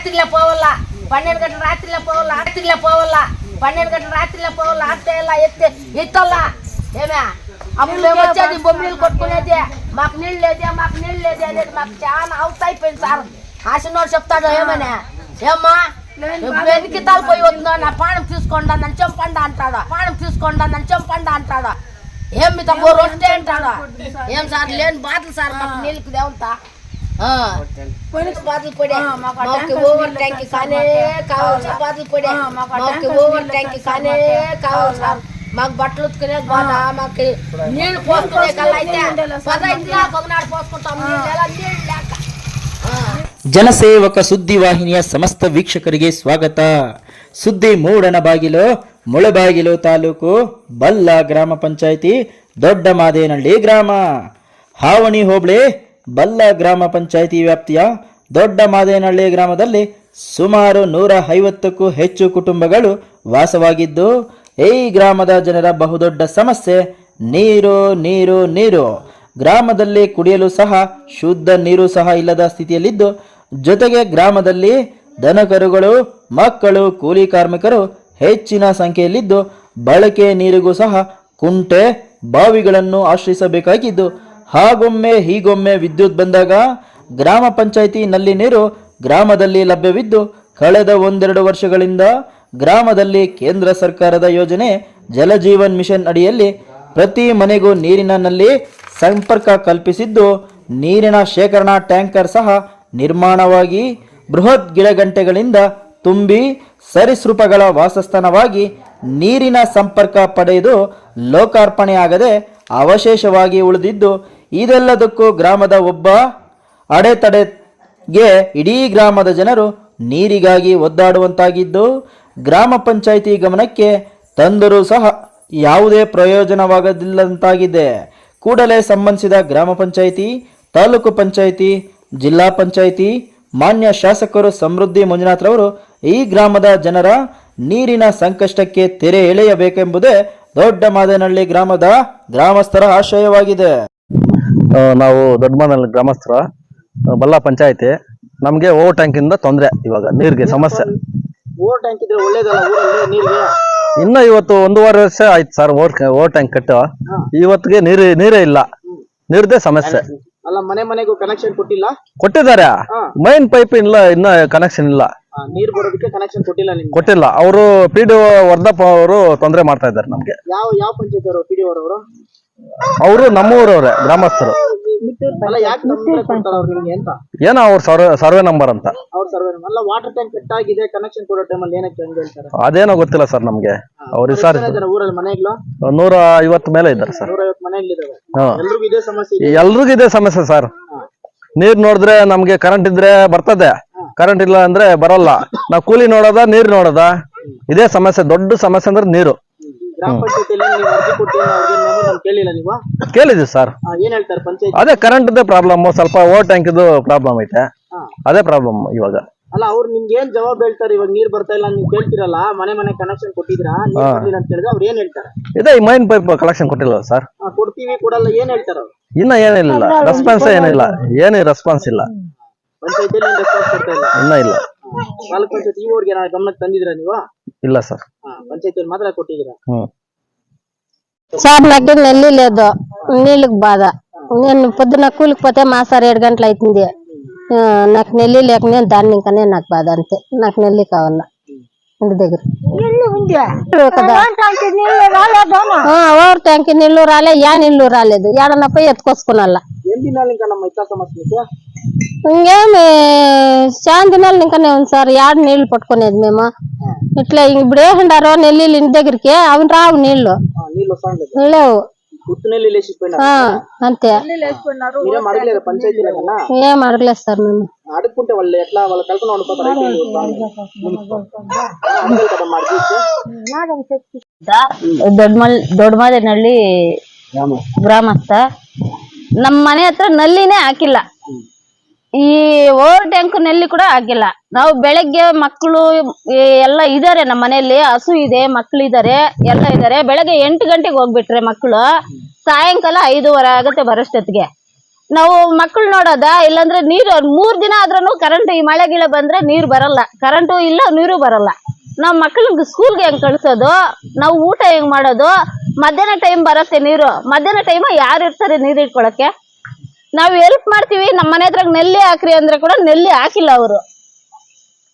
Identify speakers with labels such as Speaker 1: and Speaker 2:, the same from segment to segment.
Speaker 1: రాత్రిలో పోవాలా? పన్నెండు గంటల రాత్రిలో పోవాలా? రాత్రిలో పోవాలా? పన్నెండు గంటల రాత్రిలో పోవాలా? ఆటేయాలా ఎత్తే ఎత్తల్లా ఏమే? అప్పుడు మేము వచ్చేది బొమ్మలు కొట్టుకునేది. మాకు నీళ్ళు లేదే మాకు నీళ్ళు లేదే అనేది మాకు చాలా అవుట్ అయిపోయింది సార్. ఆశనోడు చెప్తాడు ఏమని? ఏమ్మా? వెనక్కి పోయి వస్తుందో నా పానం తీసుకోండి నన్ను చంపండి అంటాడు? పానం తీసుకోండి నన్ను చంపండి అంటాడు? ఏం మీ తక్కువ రొట్టె అంటాడు? ఏం సార్ లేని బాధలు సార్ మాకు నీళ్ళకి దేవంతా? బాధలు పడే మాకు ఓవర్ ట్యాంక్ కానే కావాలి సార్ బాధలు పడే మాకు ఓవర్ ట్యాంక్ కానే కావాలి సార్ మాకు బట్టలు ఉతుకునే బాధ మాకు నీళ్లు పోసుకునే కల్లా అయితే పదహైదు ఒకనాడు పోసుకుంటాం నీళ్ళు ఎలా నీళ్ళు లేక ఆ.
Speaker 2: ಜನಸೇವಕ ಸುದ್ದಿವಾಹಿನಿಯ ಸಮಸ್ತ ವೀಕ್ಷಕರಿಗೆ ಸ್ವಾಗತ ಸುದ್ದಿ ಮೂಡನ ಬಾಗಿಲು ಮುಳಬಾಗಿಲು ತಾಲೂಕು ಬಲ್ಲ ಗ್ರಾಮ ಪಂಚಾಯಿತಿ ದೊಡ್ಡ ಮಾದೇನಹಳ್ಳಿ ಗ್ರಾಮ ಹಾವಣಿ ಹೋಬಳಿ ಬಲ್ಲ ಗ್ರಾಮ ಪಂಚಾಯಿತಿ ವ್ಯಾಪ್ತಿಯ ದೊಡ್ಡ ಮಾದೇನಹಳ್ಳಿ ಗ್ರಾಮದಲ್ಲಿ ಸುಮಾರು ನೂರ ಐವತ್ತಕ್ಕೂ ಹೆಚ್ಚು ಕುಟುಂಬಗಳು ವಾಸವಾಗಿದ್ದು, ಈ ಗ್ರಾಮದ ಜನರ ಬಹುದೊಡ್ಡ ಸಮಸ್ಯೆ ನೀರು ನೀರು ನೀರು. ಗ್ರಾಮದಲ್ಲಿ ಕುಡಿಯಲು ಸಹ ಶುದ್ಧ ನೀರು ಸಹ ಇಲ್ಲದ ಸ್ಥಿತಿಯಲ್ಲಿದ್ದು, ಜೊತೆಗೆ ಗ್ರಾಮದಲ್ಲಿ ದನಕರುಗಳು, ಮಕ್ಕಳು, ಕೂಲಿ ಕಾರ್ಮಿಕರು ಹೆಚ್ಚಿನ ಸಂಖ್ಯೆಯಲ್ಲಿದ್ದು, ಬಳಕೆ ನೀರಿಗೂ ಸಹ ಕುಂಟೆ ಬಾವಿಗಳನ್ನು ಆಶ್ರಯಿಸಬೇಕಾಗಿದ್ದು, ಹಾಗೊಮ್ಮೆ ಹೀಗೊಮ್ಮೆ ವಿದ್ಯುತ್ ಬಂದಾಗ ಗ್ರಾಮ ಪಂಚಾಯಿತಿ ನಲ್ಲಿ ನೀರು ಗ್ರಾಮದಲ್ಲಿ ಲಭ್ಯವಿದ್ದು ಕಳೆದ ಒಂದೆರಡು ವರ್ಷಗಳಿಂದ ಗ್ರಾಮದಲ್ಲಿ ಕೇಂದ್ರ ಸರ್ಕಾರದ ಯೋಜನೆ ಜಲಜೀವನ್ ಮಿಷನ್ ಅಡಿಯಲ್ಲಿ ಪ್ರತಿ ಮನೆಗೂ ನೀರಿನ ನಲ್ಲಿ ಸಂಪರ್ಕ ಕಲ್ಪಿಸಿದ್ದು ನೀರಿನ ಶೇಖರಣಾ ಟ್ಯಾಂಕರ್ ಸಹ ನಿರ್ಮಾಣವಾಗಿ ಬೃಹತ್ ಗಿಡಗಂಟೆಗಳಿಂದ ತುಂಬಿ ಸರಿಸೃಪಗಳ ವಾಸಸ್ಥಾನವಾಗಿ ನೀರಿನ ಸಂಪರ್ಕ ಪಡೆದು ಲೋಕಾರ್ಪಣೆಯಾಗದೆ ಅವಶೇಷವಾಗಿ ಉಳಿದಿದ್ದು ಇದೆಲ್ಲದಕ್ಕೂ ಗ್ರಾಮದ ಒಬ್ಬ ಅಡೆತಡೆಗೆ ಇಡೀ ಗ್ರಾಮದ ಜನರು ನೀರಿಗಾಗಿ ಒದ್ದಾಡುವಂತಾಗಿದ್ದು, ಗ್ರಾಮ ಪಂಚಾಯಿತಿ ಗಮನಕ್ಕೆ ತಂದರೂ ಸಹ ಯಾವುದೇ ಪ್ರಯೋಜನವಾಗದಿಲ್ಲಂತಾಗಿದೆ ಕೂಡಲೇ ಸಂಬಂಧಿಸಿದ ಗ್ರಾಮ ಪಂಚಾಯಿತಿ, ತಾಲೂಕು ಪಂಚಾಯಿತಿ, ಜಿಲ್ಲಾ ಪಂಚಾಯಿತಿ, ಮಾನ್ಯ ಶಾಸಕರು ಸಮೃದ್ಧಿ ಮಂಜುನಾಥ್ರವರು ಈ ಗ್ರಾಮದ ಜನರ ನೀರಿನ ಸಂಕಷ್ಟಕ್ಕೆ ತೆರೆ ಎಳೆಯಬೇಕೆಂಬುದೇ ದೊಡ್ಡ ಮಾದೇನಹಳ್ಳಿ ಗ್ರಾಮದ ಗ್ರಾಮಸ್ಥರ ಆಶಯವಾಗಿದೆ.
Speaker 3: ನಾವು ನಾವು ಮಾದನಹಳ್ಳಿ ಗ್ರಾಮಸ್ಥರ ಬಲ್ಲ ಪಂಚಾಯತಿ ನಮಗೆ ಓವರ್ ಟ್ಯಾಂಕ್ ಇಂದ ತೊಂದರೆ ಇವಾಗ ನೀರಿಗೆ ಸಮಸ್ಯೆ.
Speaker 4: ಓವರ್ ಟ್ಯಾಂಕ್ ಇದ್ರೆ ಒಳ್ಳೇದಲ್ಲ ಊರಲ್ಲಿ ನೀರಿಗೆ?
Speaker 3: ಇನ್ನ ಇವತ್ತು ಒಂದೂವರೆ ವರ್ಷ ಆಯ್ತು ಸರ್ ಓವರ್ ಓವರ್ ಟ್ಯಾಂಕ್ ಕಟ್ಟು. ಇವತ್ತಿಗೆ ನೀರು ನೀರೇ ಇಲ್ಲ. ನೀರ್ದೇ ಸಮಸ್ಯೆ.
Speaker 4: ಅಲ್ಲ ಮನೆ ಮನೆಗೂ ಕನೆಕ್ಷನ್ ಕೊಟ್ಟಿಲ್ಲ?
Speaker 3: ಕೊಟ್ಟಿದ್ದಾರೆ. ಮೈನ್ ಪೈಪ್ ಇಲ್ಲ ಇನ್ನ ಕನೆಕ್ಷನ್ ಇಲ್ಲ.
Speaker 4: ಆ, ನೀರ್ ಬರೋದಕ್ಕೆ ಕನೆಕ್ಷನ್ ಕೊಟ್ಟಿಲ್ಲ ನಿಮ್ಗೆ?
Speaker 3: ಕೊಟ್ಟಿಲ್ಲ. ಅವರು ಪಿ ಡಿ ವರ್ಧಪ್ಪ ಅವರು ತೊಂದರೆ ಮಾಡ್ತಾ ಇದ್ದಾರೆ ನಮ್ಗೆ.
Speaker 4: ಯಾವ ಯಾವ ಪಂಚಾಯತ್ ಅವರು ಪಿ ಡಿ ಅವರು
Speaker 3: ಅವರು ನಮ್ಮೂರವ್ರೆ ಗ್ರಾಮಸ್ಥರು. ಏನೋ ಅವ್ರ ಸರ್ವೆ ಸರ್ವೆ ನಂಬರ್ ಅಂತ.
Speaker 4: ಅವ್ರ ಸರ್ವೆ ಅಲ್ಲ ವಾಟರ್ ಟ್ಯಾಂಕ್ ಕಟ್ ಆಗಿದೆ ಕನೆಕ್ಷನ್ ಕೊಡೋ ಟೈಮಲ್ಲಿ ಏನಕ್ಕೆ ಹಂಗೆ ಹೇಳ್ತಾರೆ?
Speaker 3: ಅದೇನೋ ಗೊತ್ತಿಲ್ಲ ಸರ್ ನಮ್ಗೆ. ಅವ್ರು ಸರ್
Speaker 4: ಜನ ಇದಾರೆ ಊರಲ್ಲಿ ಮನೆಗಳು?
Speaker 3: ನೂರ ಐವತ್ತು ಮೇಲೆ ಇದ್ದಾರೆ ಸರ್.
Speaker 4: ನೂರೈವತ್ತು ಮನೆಗಳಿದಾವೆ
Speaker 3: ಹಾ.
Speaker 4: ಎಲ್ರಿಗೂ ಇದೇ ಸಮಸ್ಯೆ ಇದೆ?
Speaker 3: ಎಲ್ರಿಗೂ ಇದೆ ಸಮಸ್ಯೆ ಸರ್. ನೀರ್ ನೋಡಿದ್ರೆ ನಮ್ಗೆ ಕರೆಂಟ್ ಇದ್ರೆ ಬರ್ತದೆ. ಕರೆಂಟ್ ಇಲ್ಲ ಅಂದ್ರೆ ಬರಲ್ಲ. ನಾವು ಕೂಲಿ ನೋಡೋದ ನೀರ್ ನೋಡೋದ? ಇದೇ ಸಮಸ್ಯೆ ದೊಡ್ಡ ಸಮಸ್ಯೆ ಅಂದ್ರೆ ನೀರು.
Speaker 4: ಗ್ರಾಮ ಪಂಚಾಯತಿಯಲ್ಲಿ ನೀವು ಅರ್ಜಿ ಕೊಟ್ಟಿಲ್ಲ ಅವ್ರಿಗೆ ಮೆಮೊರಂ ಕೇಳಿಲ್ಲ ನೀವು?
Speaker 3: ಕೇಳಿದ್ವಿ ಸರ್
Speaker 4: ಆ, ಏನ್ ಹೇಳ್ತಾರೆ ಪಂಚಾಯತ್?
Speaker 3: ಅದೇ ಕರೆಂಟ್ ಪ್ರಾಬ್ಲಮ್ ಸ್ವಲ್ಪ ಓವರ್ ಟ್ಯಾಂಕ್ ಇದು ಪ್ರಾಬ್ಲಮ್ ಐತೆ.
Speaker 4: ಹಾ.
Speaker 3: ಅದೇ ಪ್ರಾಬ್ಲಮ್ ಇವಾಗ.
Speaker 4: ಅಲ್ಲ ಅವ್ರು ನಿಮ್ಗೆ ಏನ್ ಜವಾಬ್ ಹೇಳ್ತಾರೆ? ಇವಾಗ ನೀರ್ ಬರ್ತಾ ಇಲ್ಲ ನೀವು ಕೇಳ್ತಿರಲ್ಲ ಮನೆ ಮನೆ ಕನೆಕ್ಷನ್ ಕೊಟ್ಟಿದ್ರಾ ನೀರ್ ಬರ್ಲಿಲ್ಲ ಅಂತ ಹೇಳಿದ್ರೆ ಅವ್ರು ಏನ್ ಹೇಳ್ತಾರೆ?
Speaker 3: ಇದೇ ಈ ಮೈನ್ ಪೈಪ್ ಕಲೆಕ್ಷನ್ ಕೊಟ್ಟಿಲ್ಲ ಸರ್
Speaker 4: ಆ, ಕೊಡ್ತೀವಿ ಕೊಡಲ್ಲ ಏನ್ ಹೇಳ್ತಾರೆ ಅವ್ರು?
Speaker 3: ಇನ್ನ ಏನಿಲ್ಲ. ರೆಸ್ಪಾನ್ಸ್ ಏನಿಲ್ಲ. ಏನು ರೆಸ್ಪಾನ್ಸ್ ಇಲ್ಲ.
Speaker 4: ಪಂಚಾಯತಿಯಲ್ಲಿ ರೆಸ್ಪಾನ್ಸ್ ಕೊಡ್ತಾ ಇಲ್ಲ?
Speaker 3: ಇನ್ನ ಇಲ್ಲ.
Speaker 4: ನಾಲ್ಕು ಪಂಚಾಯತ್ ಈ ಊರಿಗೆ ಗಮನಕ್ಕೆ ತಂದಿದ್ರ ನೀವು?
Speaker 3: ಇಲ್ಲ ಸರ್
Speaker 4: ಪಂಚಾಯತಿಯಲ್ಲಿ ಮಾತ್ರ కొట్టిదిరా
Speaker 3: ಹ್ಮ್
Speaker 5: సార్ నాకు నెల్లి లేదు నీళ్ళకి బాధ నేను పొద్దున కూలికి పోతే మా సార్ ఏడు గంటలు అవుతుంది ఆ, నాకు నెల్లి లేక నేను దాన్ని ఇంకానే నాకు బాధ అంతే నాకు నెల్లి కావాలా ఇంటి దగ్గర కదా ఆ, ఓవర్ ట్యాంక్ నీళ్లు రాలే యా నీళ్లు రాలేదు ఏడన్నా పోయి ఎత్తుకొచ్చుకున్నా
Speaker 4: ఏం తినాలి ఇంకా ನಮ್ಮ ఇట్లా సమస్య మీకు
Speaker 5: ఇంకేమి చాలా దినాలు ఇంకానే ఉంది సార్ యాడ నీళ్లు పట్టుకునేది మేము ఇట్లా ఇప్పుడు వేసిండారో నెల్లి ఇంటి దగ్గరికి అవి రావు నీళ్లు
Speaker 4: ఆ, నీళ్ళు వస్తా ఉండదు
Speaker 5: లేవు
Speaker 4: గుర్తునెల్లి లేచిపోయినా
Speaker 5: ఆ, అంతే
Speaker 4: మీరేం అడగలేదు పంచాయతీలో కన్నా
Speaker 5: ఏం అడగలేదు సార్ మేము
Speaker 4: అడుక్కుంటే వాళ్ళు ఎట్లా వాళ్ళు కల్పన వండుకోతారు అడగదు కదా ಮಾಡಿ
Speaker 6: ದೊಡ್ಡಮಲ್ ದೊಡ್ಡಮದೇನಹಳ್ಳಿ ಗ್ರಾಮಸ್ಥ ನಮ್ಮ ಮನೆ ಹತ್ರ ನಲ್ಲಿನೇ ಹಾಕಿಲ್ಲ ಈ ಓವರ್ ಟ್ಯಾಂಕ್ನಲ್ಲಿ ಕೂಡ ಆಗಿಲ್ಲ. ನಾವು ಬೆಳಗ್ಗೆ ಮಕ್ಕಳು ಎಲ್ಲ ಇದಾರೆ ನಮ್ಮ ಮನೆಯಲ್ಲಿ, ಹಸು ಇದೆ ಮಕ್ಕಳು ಇದಾರೆ, ಎಲ್ಲ ಇದಾರೆ. ಬೆಳಗ್ಗೆ ಎಂಟು ಗಂಟೆಗೆ ಹೋಗ್ಬಿಟ್ರೆ ಮಕ್ಕಳು, ಸಾಯಂಕಾಲ ಐದೂವರೆ ಆಗುತ್ತೆ ಬರೋಷ್ಟೊತ್ತಿಗೆ. ನಾವು ಮಕ್ಕಳು ನೋಡೋದ? ಇಲ್ಲಾಂದ್ರೆ ನೀರು ಮೂರ್ ದಿನ ಆದ್ರೂ ಕರೆಂಟ್ ಈ ಮಳೆ ಬಂದ್ರೆ ನೀರು ಬರಲ್ಲ. ಕರೆಂಟು ಇಲ್ಲ, ನೀರು ಬರಲ್ಲ. ನಾವು ಮಕ್ಕಳಿಗೆ ಸ್ಕೂಲ್ಗೆ ಹೆಂಗ್ ಕಳ್ಸೋದು? ನಾವು ಊಟ ಹೆಂಗ್ ಮಾಡೋದು? ಮಧ್ಯಾಹ್ನ ಟೈಮ್ ಬರತ್ತೆ ನೀರು. ಮಧ್ಯಾಹ್ನ ಟೈಮ್ ಯಾರು ಇರ್ತಾರೆ ನೀರು ಇಟ್ಕೊಳಕ್ಕೆ ನಾವ್ ಹೆಲ್ಪ್ ಮಾಡ್ತೀವಿ ನಮ್ಮ ಮನೆ ಹತ್ರ ನೆಲ್ಲಿ ಹಾಕ್ರಿ ಅಂದ್ರೆ ಕೂಡ ನೆಲ್ಲಿ ಹಾಕಿಲ್ಲ ಅವರು.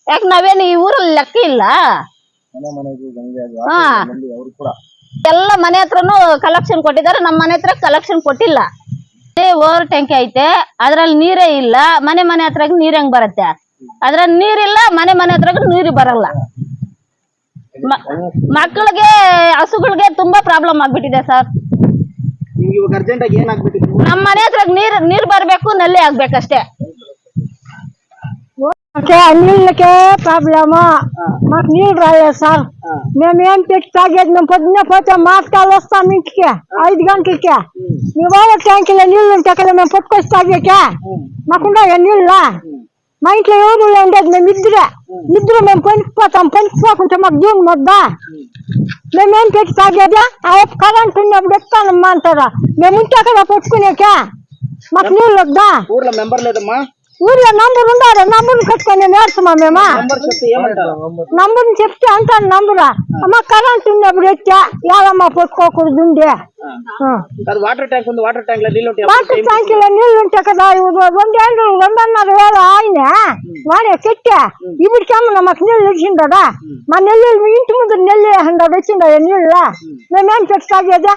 Speaker 6: ಯಾಕೆ ನಾವೇನು ಈ ಊರಲ್ಲಿ ಲೆಕ್ಕ ಇಲ್ಲ? ಹಾ. ಎಲ್ಲ ಮನೆ ಹತ್ರನು ಕಲೆಕ್ಷನ್ ಕೊಟ್ಟಿದ್ದಾರೆ ನಮ್ಮ ಮನೆ ಹತ್ರ ಕಲೆಕ್ಷನ್ ಕೊಟ್ಟಿಲ್ಲ. ಓವರ್ ಟ್ಯಾಂಕಿ ಐತೆ ಅದ್ರಲ್ಲಿ ನೀರೇ ಇಲ್ಲ ಮನೆ ಮನೆ ಹತ್ರ ನೀರ್ ಹೆಂಗ್ ಬರುತ್ತೆ? ಅದ್ರಲ್ಲಿ ನೀರಿಲ್ಲ ಮನೆ ಮನೆ ಹತ್ರ ನೀರು ಬರಲ್ಲ. ಮಕ್ಕಳಿಗೆ ಹಸುಗಳಿಗೆ ತುಂಬಾ ಪ್ರಾಬ್ಲಮ್ ಆಗ್ಬಿಟ್ಟಿದೆ ಸರ್. ನಮ್ಮ ಮನೆ ಹತ್ರ ನೀರ್ ನೀರ್ ಬರ್ಬೇಕು ನಲ್ಲಿ ಆಗ್ಬೇಕಷ್ಟೇ.
Speaker 7: ಅಲ್ಲಿಕೆ ಪ್ರಾಬ್ಲಮ್ ಮತ್ ನೀಡ್ರ ಸರ್. ನಿಮ್ ಏನ್ ಟಿಕ್ಸ್ ಆಗ್ಯದ? ನಮ್ ಪದ್ನ ಪೋಚ ಮಾಸ್ಕಾಲಸ್ತಾ ನಿಂತಿಕೆ ಐದ್ ಗಂಟೆಕೆ. ನೀವ್ ಟ್ಯಾಂಕಿಲ್ಲ ನೀರ್ ಟ್ಯಾಂಕಿಲ್ಲ ನಮ್ ಪುಟ್ಕೋಸ್ಟ್ ಆಗ್ಬೇಕೆ ಮಕ್ಕಂಡ ಏನಿಲ್ಲ మా ఇంట్లో ఎవరు ఉండేది మేము ఇద్దరే. ఇద్దరు మేము పనికి పోతాం పనికి పోకుంటే మాకు జూన్ మొద్దా? మేమేం పెట్టి తాగేది? ఆ యొక్క కరెంట్ ఉన్నప్పుడు ఎత్తానమ్మా అంటారా? మేము ఉంటే అక్కడ పట్టుకునేకే? మాకు నీళ్ళు వద్దా?
Speaker 4: ఊర్లో మెంబర్ లేదమ్మా.
Speaker 7: ఊర్లో నంబర్ ఉండాలి నంబర్ కట్టుకొని నేర్చుమా మేమా
Speaker 4: నంబర్ చెప్తే ఏమంటారు
Speaker 7: నంబర్ చెప్తే అంటాను నంబరా అమ్మ కరెంట్ ఉన్నప్పుడు ఎట్టా ఏదమ్మా పట్టుకోకూడదు ఉండే
Speaker 4: అది వాటర్ ట్యాంక్ ఉంది వాటర్ ట్యాంక్ లో నీళ్ళు ఉంటాయి
Speaker 7: వాటర్ ట్యాంకీలో నీళ్ళు ఉంటాయి కదా ఇవి రెండేళ్ళు రెండున్నర వేల ఆయన వాడే కెట్టా ఇప్పటికేమన్నా మాకు నీళ్ళు ఇచ్చిండదా మా నెల్లి ఇంటి ముందు నెల్లి వేసిండా వచ్చిండా నీళ్ళ మేమేం పెట్టి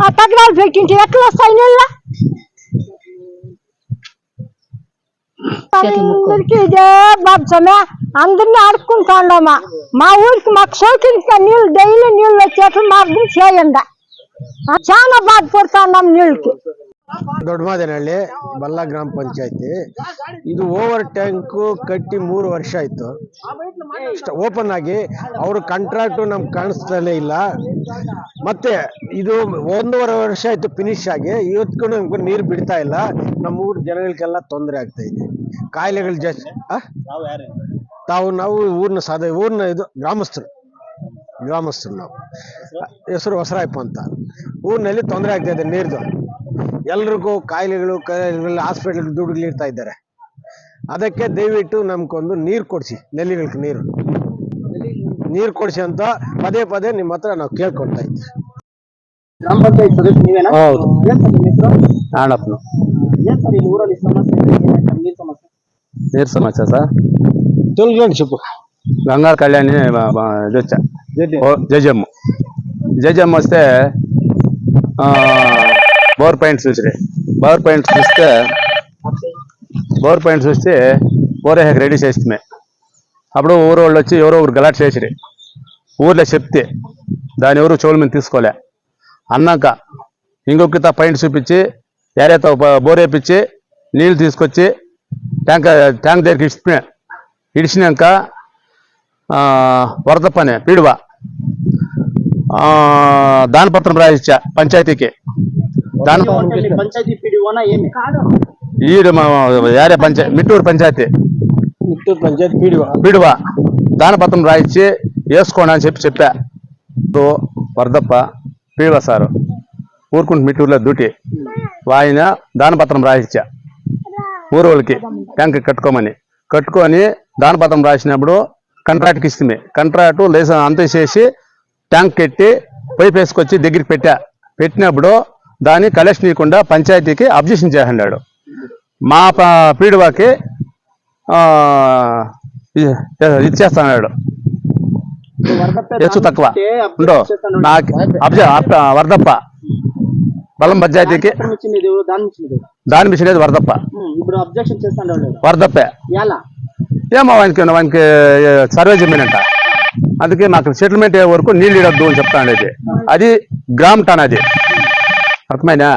Speaker 7: ఆ తగరాలు పెట్టింటే ఎట్లా వస్తాయి నీళ్ళు అందరికి ఇదే బాబ్సమే అందరినీ ఆడుకుంటా ఉండమా మా ఊరికి మాకు సౌకర్యంగా నీళ్ళు డైలీ నీళ్ళు వచ్చేట్టు మార్గం చేయండి. ఆ, చాలా బాధపడుతా ఉన్నాం నీళ్ళకి.
Speaker 8: ದೊಡ್ಡಮಾದೇನಹಳ್ಳಿ ಬಲ್ಲ ಗ್ರಾಮ ಪಂಚಾಯತಿ. ಇದು ಓವರ್ ಟ್ಯಾಂಕ್ ಕಟ್ಟಿ ಮೂರು ವರ್ಷ ಆಯ್ತು. ಓಪನ್ ಆಗಿ ಅವರು ಕಾಂಟ್ರಾಕ್ಟ್ ನಮ್ಗೆ ಕಾಣಿಸ್ತಾನೆ ಇಲ್ಲ. ಮತ್ತೆ ಇದು ಒಂದೂವರೆ ವರ್ಷ ಆಯ್ತು ಫಿನಿಶ್ ಆಗಿ ಇವತ್ತಿಗೂ ನಮ್ಗೆ ನೀರು ಬಿಡ್ತಾ ಇಲ್ಲ. ನಮ್ಮ ಊರ ಜನಗಳಿಗೆಲ್ಲ ತೊಂದರೆ ಆಗ್ತಾ ಇದೆ. ಕಾಯಿಲೆಗಳು ಜಾಸ್ತಿ? ತಾವು ನಾವು ಊರಿನ ಸಾಧ ಊರಿನ ಇದು ಗ್ರಾಮಸ್ಥರು. ಗ್ರಾಮಸ್ಥರು ನಾವು. ಹೆಸರು ಹೊಸರಾಯಪ್ಪ ಅಂತ. ಊರಿನಲ್ಲಿ ತೊಂದರೆ ಆಗ್ತಾ ಇದೆ ನೀರ್ದು. ಎಲ್ರಿಗೂ ಕಾಯಿಲೆಗಳು ಕಾಯಿಲೆಗಳು ದುಡ್ಡುಗಳು ಇರ್ತಾ ಇದ್ದಾರೆ. ಅದಕ್ಕೆ ದಯವಿಟ್ಟು ನಮ್ಗೊಂದು ನೀರು ಕೊಡಿಸಿ ನೆಲ್ಲಿಗಳಿಗೆ ನೀರು. ನೀರು ಕೊಡಿಸಿ ಅಂತ ಪದೇ ಪದೇ ನಿಮ್ಮ ಹತ್ರ ನಾವು ಕೇಳ್ಕೊಳ್ತಾ ಇದ್ದೀವಿ
Speaker 4: ಗ್ರಾಮ ಊರಲ್ಲಿ ಸಮಸ್ಯೆ ನೀರು
Speaker 9: ಸಮಾಚಾರ ಸರ್? ತುಲ್ಗಣ್ ಶಿಪ್ ಗಂಗಾ ಕಲ್ಯಾಣಿ ಬ- ಬ- ಅಷ್ಟೇ ಆ, బోర్ పాయింట్ చూసి బోర్ పాయింట్ చూస్తే బోర్ పాయింట్ చూస్తే ఓరేహకు రెడీ చేస్తే అప్పుడు ఊరు వాళ్ళు వచ్చి ఎవరో ఊరు గలాట్ చేసిరి ఊర్లో చెప్తే దాని ఎవరు చెవుల మీద తీసుకోలే. అన్నాక ఇంకొకరిత పాయింట్ చూపించి ఏరేతో బోర్ వేపించి నీళ్ళు తీసుకొచ్చి ట్యాంక్ ట్యాంక్ దగ్గరికి ఇచ్చిపోయి ఇడిచినాక ఆ, వరద పని పీడువ. దానపత్రం రాయిచ్చా పంచాయతీకి. ఈడు యారే పంచాయతీ. మిట్టూరు పంచాయతీ
Speaker 8: మిట్టూరు పత్రం
Speaker 9: పీడివా. దానపత్రం రాయించి వేసుకోండి అని చెప్పి చెప్పా. వరదప్ప పీడివ సారు ఊరుకుంటు మిట్టూరులో డ్యూటీ. ఆయన దానపత్రం రాయించా ఊరు వాళ్ళకి ట్యాంక్ కట్టుకోమని. కట్టుకొని దానపత్రం రాసినప్పుడు కంట్రాక్ట్కి ఇస్తుంది. కంట్రాక్టు లేస అంత చేసి ట్యాంక్ కట్టి పైప్ వేసుకొచ్చి దగ్గరికి పెట్టా. పెట్టినప్పుడు దాన్ని కలెక్షన్ ఇవ్వకుండా పంచాయతీకి అబ్జెక్షన్ చేసినాడు మా పీడువాకి ఇచ్చేస్తాడు హెచ్చు తక్కువ. ఉండో. నాకు వరదప్ప. బలం పంచాయతీకి
Speaker 4: దాని
Speaker 9: మిషన్ వరదప్ప. వరదప్పే. ఏమో వానికి వానికి సర్వే జమీనంట. అందుకే మాకు సెటిల్మెంట్ అయ్యే వరకు నీళ్ళు ఇడద్దు అని చెప్తాను అది అది గ్రామ్ టన్ అది. అర్థమైనా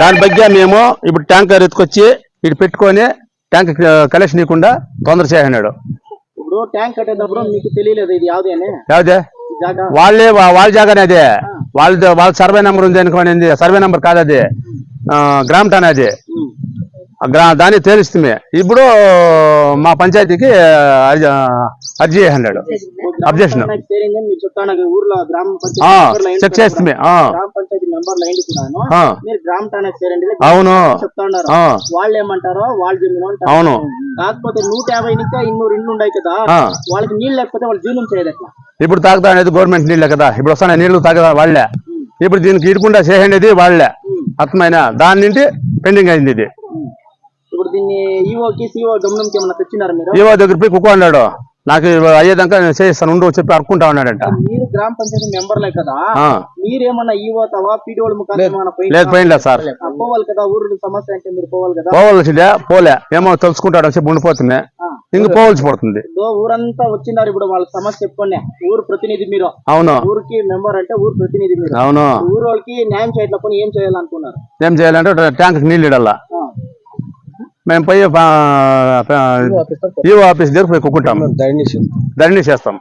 Speaker 9: దాని బగ్గా మేము ఇప్పుడు ట్యాంకర్ ఎత్తుకొచ్చి ఇటు పెట్టుకొని ట్యాంక్ కలెక్షన్ ఇవ్వకుండా తొందర చేయన్నాడు వాళ్ళే వాళ్ళ జాగానే అదే. వాళ్ళ వాళ్ళ సర్వే నెంబర్ ఉంది అనుకోనింది సర్వే నెంబర్ కాదు అది. గ్రామ్ టాన్ అది. దాన్ని తేలిస్తుంది. ఇప్పుడు మా పంచాయతీకి అర్జీ అర్జీ చేసినాడు అబ్జెక్షన్ చెక్. చేస్తుంది. అవును.
Speaker 4: వాళ్ళు ఏమంటారో వాళ్ళు
Speaker 9: అవును.
Speaker 4: కాకపోతే నూట యాభై ఇంకా ఇన్నూరు ఇండ్లు ఉన్నాయి కదా. వాళ్ళకి నీళ్ళు లేకపోతే వాళ్ళు జీవనం చేయదు ఎట్లా
Speaker 9: ఇప్పుడు తాగుతా అనేది గవర్నమెంట్ నీళ్ళే కదా. ఇప్పుడు వస్తాయి నీళ్ళు తాగదా వాళ్ళే? ఇప్పుడు దీనికి ఇడకుండా చేసేది వాళ్ళే? అర్థమైన దాని నుండి పెండింగ్ అయింది ఇది.
Speaker 4: ఇప్పుడు దీన్ని ఈఓకి సిఓ గమనంకి ఏమన్నా తెచ్చినారు మీరు?
Speaker 9: ఈవో దగ్గర పోయి కుక్కో అన్నాడు. నాకు అయ్యేదాకా నేను చేయిస్తాను ఉండు చెప్పి అడుకుంటా ఉన్నాడంట.
Speaker 4: మీరు గ్రామ పంచాయతీ మెంబర్లే కదా? మీరేమన్నా ఈఓ తవా పీడిఓల
Speaker 9: లేదు పోయిందా? సార్.
Speaker 4: పోవాలి కదా ఊరు సమస్య అంటే మీరు పోవాలి కదా?
Speaker 9: పోవాల్సిందే పోలే. ఏమో తెలుసుకుంటాడు చెప్పి ఉండిపోతుంది. ఇంక పోవాల్సి పడుతుంది.
Speaker 4: ఊరంతా వచ్చినారు ఇప్పుడు వాళ్ళ సమస్య చెప్పుకోండి. ఊరు ప్రతినిధి మీరు.
Speaker 9: అవును.
Speaker 4: ఊరికి మెంబర్ అంటే ఊరు ప్రతినిధి మీరు.
Speaker 9: అవును.
Speaker 4: ఊరు వాళ్ళకి న్యాయం చేయట్లకొని ఏం చేయాలనుకున్నారు?
Speaker 9: ఏం చేయాలంటే ట్యాంక్ నీళ్ళు ఇడల్లా
Speaker 4: ఆ.
Speaker 9: మేము పోయి ఈవో ఆఫీస్ దగ్గర పోయి కుక్కుంటాం
Speaker 8: ధరణి
Speaker 9: చేస్తాం.